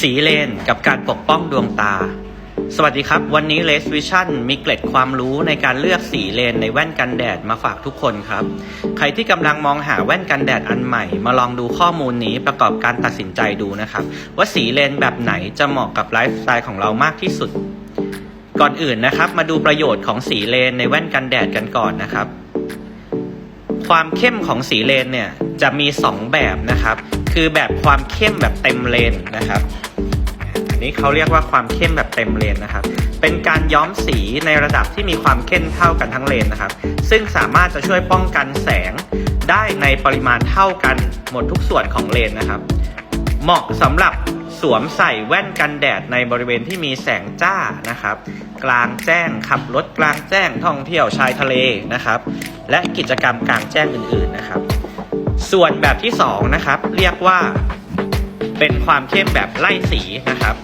สีเลนกับการปกป้องดวงตา สวัสดีครับ วันนี้ Les Vision มีเกร็ดความรู้ในการเลือกสีเลนในแว่นกันแดดมาฝากทุกคนครับ ใครที่กำลังมองหาแว่นกันแดดอันใหม่ มาลองดูข้อมูลนี้ประกอบการตัดสินใจดูนะครับ ว่าสีเลนแบบไหนจะเหมาะกับไลฟ์สไตล์ของเรามากที่สุด ก่อนอื่นนะครับ มาดูประโยชน์ของสีเลนในแว่นกันแดดกันก่อนนะครับ ความเข้มของสีเลนเนี่ยจะมี 2 แบบนะครับ คือแบบความเข้มแบบเต็มเลนนะครับอันนี้เขาเรียกว่าความเข้มแบบเต็มเลนนะครับ เป็นการย้อมสีในระดับที่มีความเข้มเท่ากันทั้งเลนนะครับ ซึ่งสามารถจะช่วยป้องกันแสงได้ในปริมาณเท่ากันหมดทุกส่วนของเลนนะครับ เหมาะสำหรับสวมใส่แว่นกันแดดในบริเวณที่มีแสงจ้านะครับ กลางแจ้งขับรถกลางแจ้งท่องเที่ยวชายทะเลนะครับ และกิจกรรมกลางแจ้งอื่นๆนะครับ ส่วนแบบที่2นะครับ เรียกว่าเป็นความเข้มแบบไล่สีนะครับ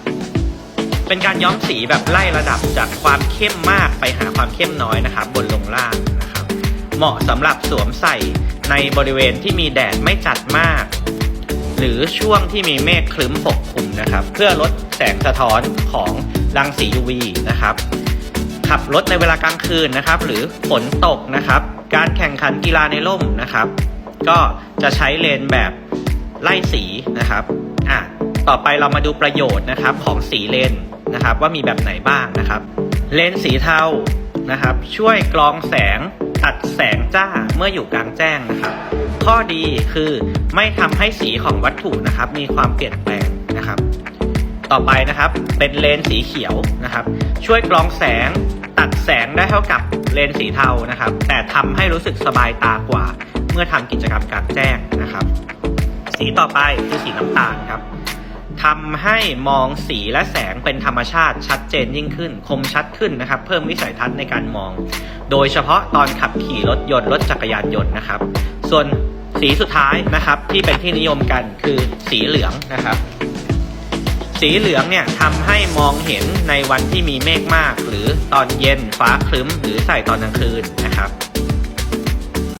เป็นการย้อมสีแบบไล่ระดับจากความเข้มมากไปหาความเข้มน้อยนะครับ บนลงล่างนะครับ เหมาะสำหรับสวมใส่ในบริเวณที่มีแดดไม่จัดมาก หรือช่วงที่มีเมฆคลึ้มปกคลุมนะครับ เพื่อลดแสงสะท้อนของรังสี UV นะครับ ขับรถในเวลากลางคืนนะครับ หรือฝนตกนะครับ การแข่งขันกีฬาในร่มนะครับ ก็จะใช้เลนแบบไล่สีนะครับอะต่อไปเรามาดูประโยชน์นะครับของสีเลนนะครับ ว่ามีแบบไหนบ้างนะครับ เลนสีเทานะครับ ช่วยกรองแสงตัดแสงจ้าเมื่ออยู่กลางแจ้งนะครับ ข้อดีคือไม่ทำให้สีของวัตถุนะครับ มีความเปลี่ยนแปลงนะครับ ต่อไปนะครับเป็นเลนสีเขียวนะครับ ช่วยกรองแสงตัดแสงได้เท่ากับเลนสีเทานะครับ แต่ทำให้รู้สึกสบายตากว่า เมื่อทำกิจกรรมกลางแจ้งนะครับ สีต่อไปคือสีน้ำตาลครับทำให้มองสีและแสงเป็นธรรมชาติชัดเจนยิ่งขึ้น คมชัดขึ้นนะครับ เพิ่มวิสัยทัศน์ในการมอง โดยเฉพาะตอนขับขี่รถยนต์รถจักรยานยนต์นะครับ ส่วนสีสุดท้ายนะครับที่เป็นที่นิยมกันคือสีเหลืองนะครับ สีเหลืองเนี่ยทำให้มองเห็นในวันที่มีเมฆมาก หรือตอนเย็นฟ้าครึ้มหรือใส่ตอนกลางคืนนะครับ